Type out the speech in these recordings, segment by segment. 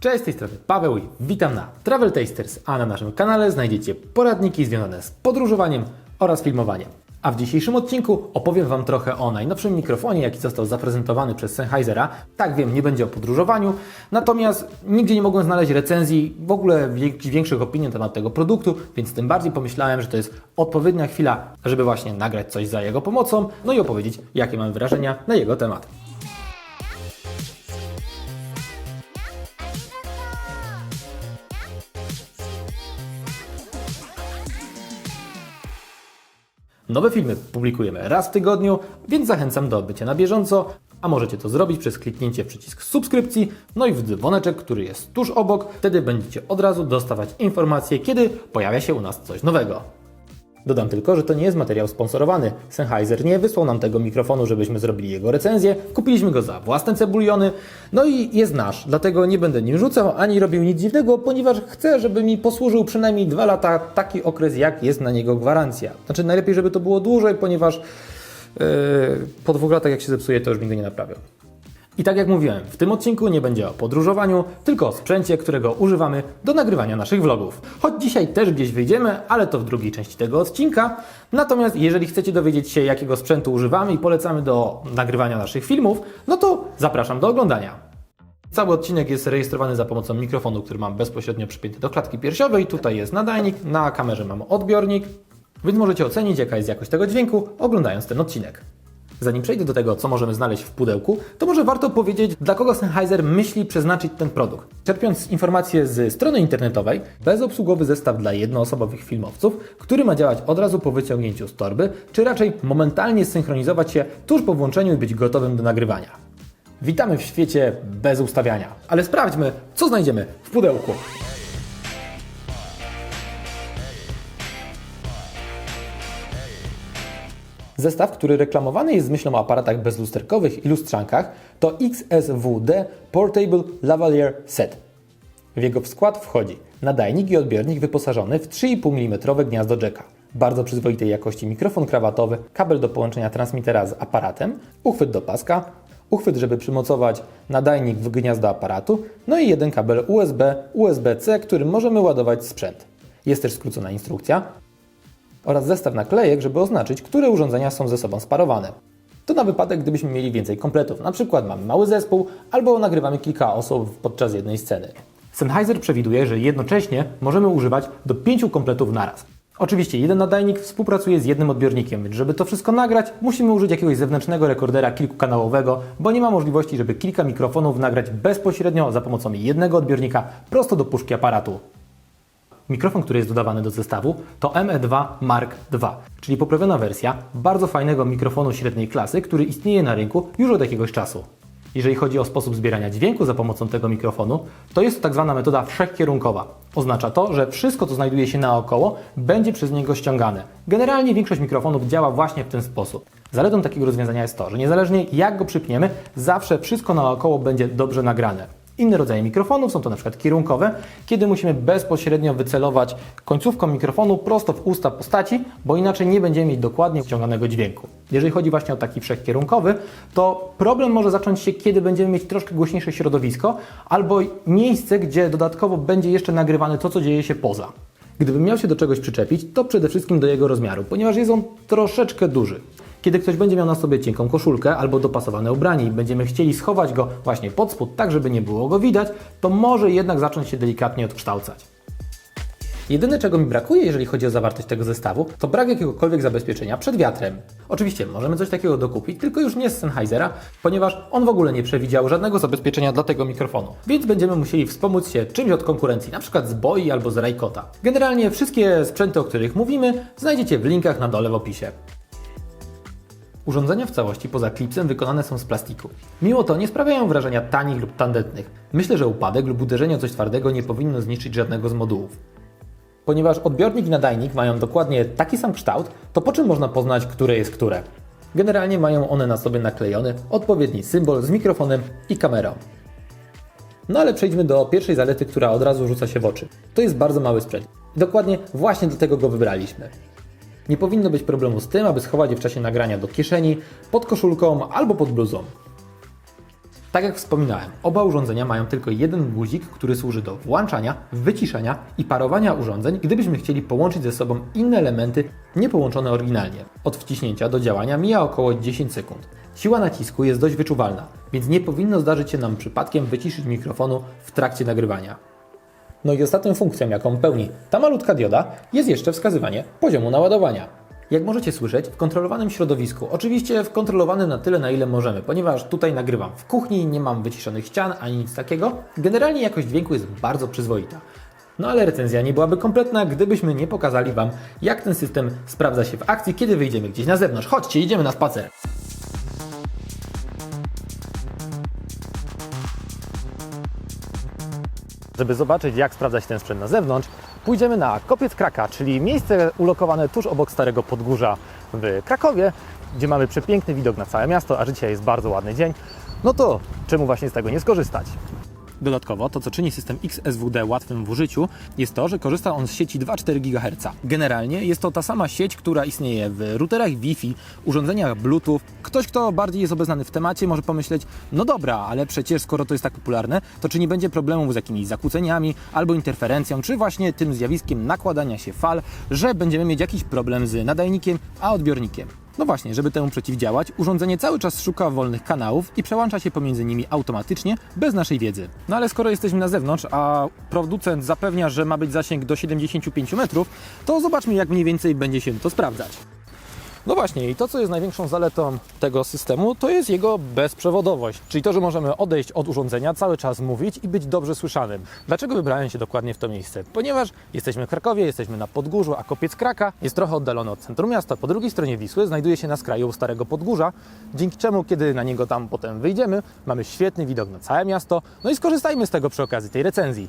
Cześć, z tej strony Paweł i witam na Travel Tasters, a na naszym kanale znajdziecie poradniki związane z podróżowaniem oraz filmowaniem. A w dzisiejszym odcinku opowiem Wam trochę o najnowszym mikrofonie, jaki został zaprezentowany przez Sennheisera. Tak wiem, nie będzie o podróżowaniu, natomiast nigdzie nie mogłem znaleźć recenzji, w ogóle większych opinii na temat tego produktu, więc tym bardziej pomyślałem, że to jest odpowiednia chwila, żeby właśnie nagrać coś za jego pomocą, no i opowiedzieć, jakie mam wrażenia na jego temat. Nowe filmy publikujemy raz w tygodniu, więc zachęcam do bycia na bieżąco, a możecie to zrobić przez kliknięcie w przycisk subskrypcji, no i w dzwoneczek, który jest tuż obok. Wtedy będziecie od razu dostawać informacje, kiedy pojawia się u nas coś nowego. Dodam tylko, że to nie jest materiał sponsorowany. Sennheiser nie wysłał nam tego mikrofonu, żebyśmy zrobili jego recenzję. Kupiliśmy go za własne cebuliony, no i jest nasz, dlatego nie będę nim rzucał ani robił nic dziwnego, ponieważ chcę, żeby mi posłużył przynajmniej dwa lata taki okres, jak jest na niego gwarancja. Znaczy najlepiej, żeby to było dłużej, ponieważ yy, po dwóch latach jak się zepsuje, to już go nie naprawią. I tak jak mówiłem, w tym odcinku nie będzie o podróżowaniu, tylko o sprzęcie, którego używamy do nagrywania naszych vlogów. Choć dzisiaj też gdzieś wyjdziemy, ale to w drugiej części tego odcinka. Natomiast jeżeli chcecie dowiedzieć się, jakiego sprzętu używamy i polecamy do nagrywania naszych filmów, no to zapraszam do oglądania. Cały odcinek jest rejestrowany za pomocą mikrofonu, który mam bezpośrednio przypięty do klatki piersiowej. Tutaj jest nadajnik, na kamerze mam odbiornik, więc możecie ocenić, jaka jest jakość tego dźwięku, oglądając ten odcinek. Zanim przejdę do tego, co możemy znaleźć w pudełku, to może warto powiedzieć, dla kogo Sennheiser myśli przeznaczyć ten produkt. Czerpiąc informacje z strony internetowej, bezobsługowy zestaw dla jednoosobowych filmowców, który ma działać od razu po wyciągnięciu z torby, czy raczej momentalnie synchronizować się tuż po włączeniu i być gotowym do nagrywania. Witamy w świecie bez ustawiania, ale sprawdźmy, co znajdziemy w pudełku. Zestaw, który reklamowany jest z myślą o aparatach bezlusterkowych i lustrzankach, to XSWD Portable Lavalier Set. W jego skład wchodzi nadajnik i odbiornik wyposażony w 3,5 mm gniazdo jacka, bardzo przyzwoitej jakości mikrofon krawatowy, kabel do połączenia transmitera z aparatem, uchwyt do paska, uchwyt, żeby przymocować nadajnik w gniazdo aparatu, no i jeden kabel USB, USB-C, którym możemy ładować sprzęt. Jest też skrócona instrukcja, oraz zestaw naklejek, żeby oznaczyć, które urządzenia są ze sobą sparowane. To na wypadek, gdybyśmy mieli więcej kompletów, na przykład mamy mały zespół albo nagrywamy kilka osób podczas jednej sceny. Sennheiser przewiduje, że jednocześnie możemy używać do pięciu kompletów naraz. Oczywiście jeden nadajnik współpracuje z jednym odbiornikiem, więc żeby to wszystko nagrać, musimy użyć jakiegoś zewnętrznego rekordera kilkukanałowego, bo nie ma możliwości, żeby kilka mikrofonów nagrać bezpośrednio za pomocą jednego odbiornika prosto do puszki aparatu. Mikrofon, który jest dodawany do zestawu, to ME2 Mark II, czyli poprawiona wersja bardzo fajnego mikrofonu średniej klasy, który istnieje na rynku już od jakiegoś czasu. Jeżeli chodzi o sposób zbierania dźwięku za pomocą tego mikrofonu, to jest to tak zwana metoda wszechkierunkowa. Oznacza to, że wszystko, co znajduje się naokoło, będzie przez niego ściągane. Generalnie większość mikrofonów działa właśnie w ten sposób. Zaletą takiego rozwiązania jest to, że niezależnie jak go przypniemy, zawsze wszystko naokoło będzie dobrze nagrane. Inne rodzaje mikrofonów są to na przykład kierunkowe, kiedy musimy bezpośrednio wycelować końcówką mikrofonu prosto w usta postaci, bo inaczej nie będziemy mieć dokładnie ściąganego dźwięku. Jeżeli chodzi właśnie o taki wszechkierunkowy, to problem może zacząć się, kiedy będziemy mieć troszkę głośniejsze środowisko albo miejsce, gdzie dodatkowo będzie jeszcze nagrywane to, co dzieje się poza. Gdybym miał się do czegoś przyczepić, to przede wszystkim do jego rozmiaru, ponieważ jest on troszeczkę duży. Kiedy ktoś będzie miał na sobie cienką koszulkę albo dopasowane ubranie i będziemy chcieli schować go właśnie pod spód, tak żeby nie było go widać, to może jednak zacząć się delikatnie odkształcać. Jedyne czego mi brakuje, jeżeli chodzi o zawartość tego zestawu, to brak jakiegokolwiek zabezpieczenia przed wiatrem. Oczywiście możemy coś takiego dokupić, tylko już nie z Sennheisera, ponieważ on w ogóle nie przewidział żadnego zabezpieczenia dla tego mikrofonu. Więc będziemy musieli wspomóc się czymś od konkurencji, przykład z Boi albo z Rajkota. Generalnie wszystkie sprzęty, o których mówimy, znajdziecie w linkach na dole w opisie. Urządzenia w całości poza klipsem wykonane są z plastiku. Mimo to nie sprawiają wrażenia tanich lub tandetnych. Myślę, że upadek lub uderzenie o coś twardego nie powinno zniszczyć żadnego z modułów. Ponieważ odbiornik i nadajnik mają dokładnie taki sam kształt, to po czym można poznać, które jest które? Generalnie mają one na sobie naklejony odpowiedni symbol z mikrofonem i kamerą. No ale przejdźmy do pierwszej zalety, która od razu rzuca się w oczy. To jest bardzo mały sprzęt. Dokładnie właśnie dlatego go wybraliśmy. Nie powinno być problemu z tym, aby schować je w czasie nagrania do kieszeni, pod koszulką albo pod bluzą. Tak jak wspominałem, oba urządzenia mają tylko jeden guzik, który służy do włączania, wyciszenia i parowania urządzeń, gdybyśmy chcieli połączyć ze sobą inne elementy niepołączone oryginalnie. Od wciśnięcia do działania mija około 10 sekund. Siła nacisku jest dość wyczuwalna, więc nie powinno zdarzyć się nam przypadkiem wyciszyć mikrofonu w trakcie nagrywania. No i ostatnią funkcją, jaką pełni ta malutka dioda, jest jeszcze wskazywanie poziomu naładowania. Jak możecie słyszeć, w kontrolowanym środowisku, oczywiście w kontrolowanym na tyle, na ile możemy, ponieważ tutaj nagrywam w kuchni, nie mam wyciszonych ścian ani nic takiego, generalnie jakość dźwięku jest bardzo przyzwoita. No ale recenzja nie byłaby kompletna, gdybyśmy nie pokazali Wam, jak ten system sprawdza się w akcji, kiedy wyjdziemy gdzieś na zewnątrz. Chodźcie, idziemy na spacer. Żeby zobaczyć, jak sprawdza się ten sprzęt na zewnątrz, pójdziemy na Kopiec Kraka, czyli miejsce ulokowane tuż obok Starego Podgórza w Krakowie, gdzie mamy przepiękny widok na całe miasto, a dzisiaj jest bardzo ładny dzień. No to czemu właśnie z tego nie skorzystać? Dodatkowo to, co czyni system XSWD łatwym w użyciu, jest to, że korzysta on z sieci 2,4 GHz. Generalnie jest to ta sama sieć, która istnieje w routerach Wi-Fi, urządzeniach Bluetooth. Ktoś, kto bardziej jest obeznany w temacie, może pomyśleć, no dobra, ale przecież skoro to jest tak popularne, to czy nie będzie problemów z jakimiś zakłóceniami albo interferencją, czy właśnie tym zjawiskiem nakładania się fal, że będziemy mieć jakiś problem z nadajnikiem a odbiornikiem. No właśnie, żeby temu przeciwdziałać, urządzenie cały czas szuka wolnych kanałów i przełącza się pomiędzy nimi automatycznie, bez naszej wiedzy. No ale skoro jesteśmy na zewnątrz, a producent zapewnia, że ma być zasięg do 75 metrów, to zobaczmy, jak mniej więcej będzie się to sprawdzać. No właśnie, i to, co jest największą zaletą tego systemu, to jest jego bezprzewodowość, czyli to, że możemy odejść od urządzenia, cały czas mówić i być dobrze słyszanym. Dlaczego wybrałem się dokładnie w to miejsce? Ponieważ jesteśmy w Krakowie, jesteśmy na Podgórzu, a Kopiec Kraka jest trochę oddalony od centrum miasta. Po drugiej stronie Wisły znajduje się na skraju Starego Podgórza, dzięki czemu, kiedy na niego tam potem wyjdziemy, mamy świetny widok na całe miasto. No i skorzystajmy z tego przy okazji tej recenzji.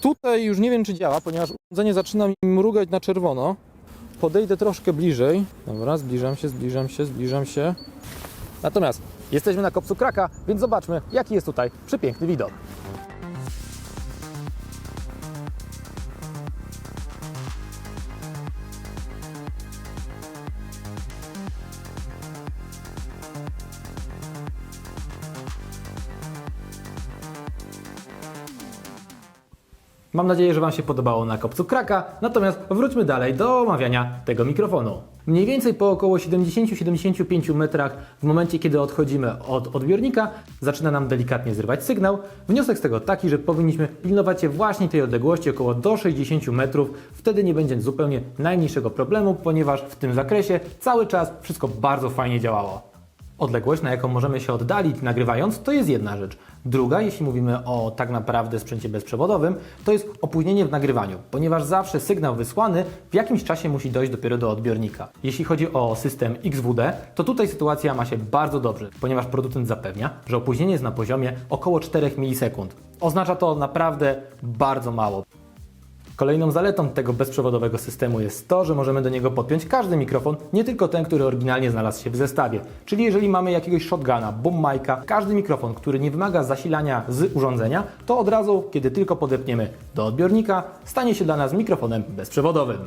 Tutaj już nie wiem, czy działa, ponieważ urządzenie zaczyna mi mrugać na czerwono. Podejdę troszkę bliżej. Dobra, zbliżam się, zbliżam się, zbliżam się. Natomiast jesteśmy na kopcu Kraka, więc zobaczmy, jaki jest tutaj przepiękny widok. Mam nadzieję, że Wam się podobało na kopcu kraka, natomiast wróćmy dalej do omawiania tego mikrofonu. Mniej więcej po około 70-75 metrach, w momencie kiedy odchodzimy od odbiornika, zaczyna nam delikatnie zrywać sygnał. Wniosek z tego taki, że powinniśmy pilnować się właśnie tej odległości około do 60 metrów, wtedy nie będzie zupełnie najmniejszego problemu, ponieważ w tym zakresie cały czas wszystko bardzo fajnie działało. Odległość, na jaką możemy się oddalić nagrywając, to jest jedna rzecz. Druga, jeśli mówimy o tak naprawdę sprzęcie bezprzewodowym, to jest opóźnienie w nagrywaniu, ponieważ zawsze sygnał wysłany w jakimś czasie musi dojść dopiero do odbiornika. Jeśli chodzi o system XWD, to tutaj sytuacja ma się bardzo dobrze, ponieważ producent zapewnia, że opóźnienie jest na poziomie około 4 milisekund. Oznacza to naprawdę bardzo mało. Kolejną zaletą tego bezprzewodowego systemu jest to, że możemy do niego podpiąć każdy mikrofon, nie tylko ten, który oryginalnie znalazł się w zestawie. Czyli jeżeli mamy jakiegoś shotguna, boom mic'a, każdy mikrofon, który nie wymaga zasilania z urządzenia, to od razu, kiedy tylko podepniemy do odbiornika, stanie się dla nas mikrofonem bezprzewodowym.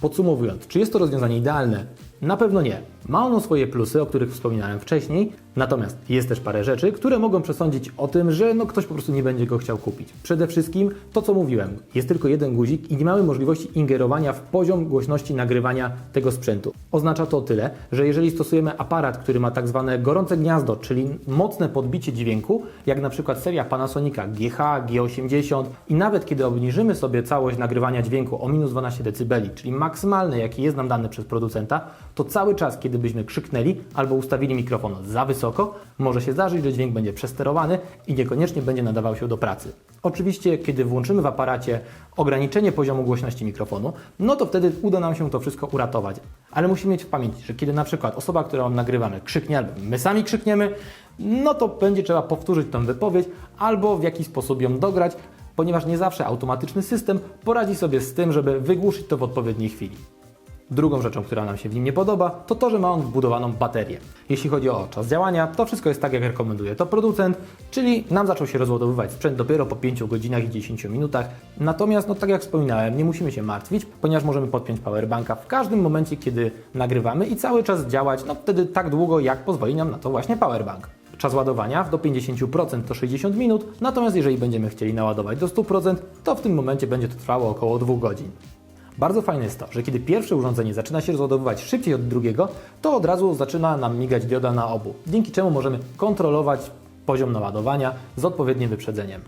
Podsumowując, czy jest to rozwiązanie idealne? Na pewno nie. Ma ono swoje plusy, o których wspominałem wcześniej, natomiast jest też parę rzeczy, które mogą przesądzić o tym, że no ktoś po prostu nie będzie go chciał kupić. Przede wszystkim to, co mówiłem, jest tylko jeden guzik i nie mamy możliwości ingerowania w poziom głośności nagrywania tego sprzętu. Oznacza to tyle, że jeżeli stosujemy aparat, który ma tak zwane gorące gniazdo, czyli mocne podbicie dźwięku, jak na przykład seria Panasonica GH, G80 i nawet kiedy obniżymy sobie całość nagrywania dźwięku o minus 12 dB, czyli maksymalny, jaki jest nam dany przez producenta, to cały czas, kiedy byśmy krzyknęli albo ustawili mikrofon za wysoko, może się zdarzyć, że dźwięk będzie przesterowany i niekoniecznie będzie nadawał się do pracy. Oczywiście, kiedy włączymy w aparacie ograniczenie poziomu głośności mikrofonu, no to wtedy uda nam się to wszystko uratować. Ale musimy mieć w pamięci, że kiedy na przykład osoba, którą nagrywamy, krzyknie albo my sami krzykniemy, no to będzie trzeba powtórzyć tę wypowiedź albo w jakiś sposób ją dograć, ponieważ nie zawsze automatyczny system poradzi sobie z tym, żeby wygłuszyć to w odpowiedniej chwili. Drugą rzeczą, która nam się w nim nie podoba, to to, że ma on wbudowaną baterię. Jeśli chodzi o czas działania, to wszystko jest tak, jak rekomenduje to producent, czyli nam zaczął się rozładowywać sprzęt dopiero po 5 godzinach i 10 minutach. Natomiast, no tak jak wspominałem, nie musimy się martwić, ponieważ możemy podpiąć powerbanka w każdym momencie, kiedy nagrywamy i cały czas działać, no wtedy tak długo, jak pozwoli nam na to właśnie powerbank. Czas ładowania do 50% to 60 minut, natomiast jeżeli będziemy chcieli naładować do 100%, to w tym momencie będzie to trwało około 2 godzin. Bardzo fajne jest to, że kiedy pierwsze urządzenie zaczyna się rozładowywać szybciej od drugiego, to od razu zaczyna nam migać dioda na obu, dzięki czemu możemy kontrolować poziom naładowania z odpowiednim wyprzedzeniem.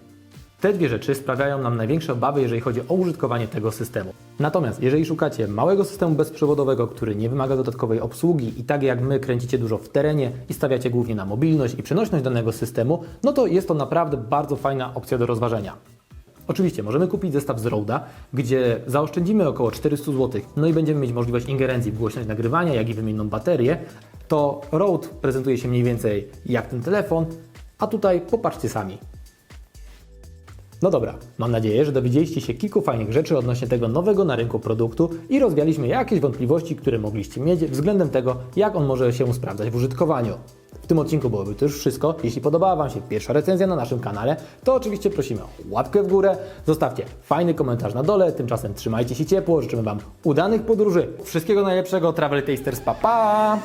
Te dwie rzeczy sprawiają nam największe obawy, jeżeli chodzi o użytkowanie tego systemu. Natomiast jeżeli szukacie małego systemu bezprzewodowego, który nie wymaga dodatkowej obsługi i tak jak my kręcicie dużo w terenie i stawiacie głównie na mobilność i przenośność danego systemu, no to jest to naprawdę bardzo fajna opcja do rozważenia. Oczywiście możemy kupić zestaw z Roda, gdzie zaoszczędzimy około 400 zł, no i będziemy mieć możliwość ingerencji w głośność nagrywania, jak i wymienną baterię. To Rode prezentuje się mniej więcej jak ten telefon, a tutaj popatrzcie sami. No dobra, mam nadzieję, że dowiedzieliście się kilku fajnych rzeczy odnośnie tego nowego na rynku produktu i rozwialiśmy jakieś wątpliwości, które mogliście mieć względem tego, jak on może się sprawdzać w użytkowaniu. W tym odcinku byłoby to już wszystko. Jeśli podobała Wam się pierwsza recenzja na naszym kanale, to oczywiście prosimy o łapkę w górę, zostawcie fajny komentarz na dole, tymczasem trzymajcie się ciepło, życzymy Wam udanych podróży, wszystkiego najlepszego, Travel Tasters, pa pa!